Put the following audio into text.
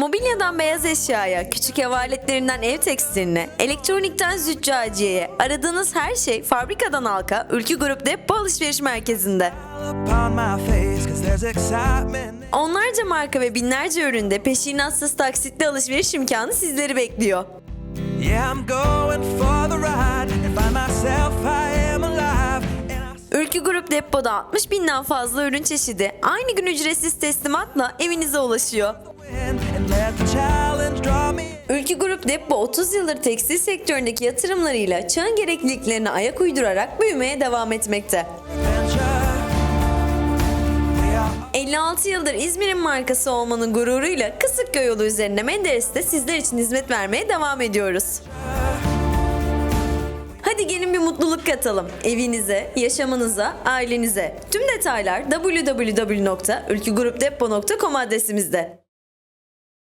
Mobilyadan beyaz eşyaya, küçük ev aletlerinden ev tekstiline, elektronikten züccaciyeye aradığınız her şey fabrikadan halka Ülkü Grup Depo Alışveriş Merkezi'nde. Onlarca marka ve binlerce üründe peşinatsız taksitli alışveriş imkanı sizleri bekliyor. yeah i'm going for the ride and find myself i am alive and I Ülkü Grup Depo'da 60 binden fazla ürün çeşidi aynı gün ücretsiz teslimatla evinize ulaşıyor. Ülkü Grup Depo 30 yıldır tekstil sektöründeki yatırımlarıyla çağın gerekliliklerine ayak uydurarak büyümeye devam etmekte. adventure we are 56 yıldır İzmir'in markası olmanın gururuyla Kısıkköy yolu üzerinde Menderes'te sizler için hizmet vermeye devam ediyoruz. Hadi gelin bir mutluluk katalım. Evinize, yaşamınıza, ailenize. Tüm detaylar www.ülkügrupdepo.com adresimizde.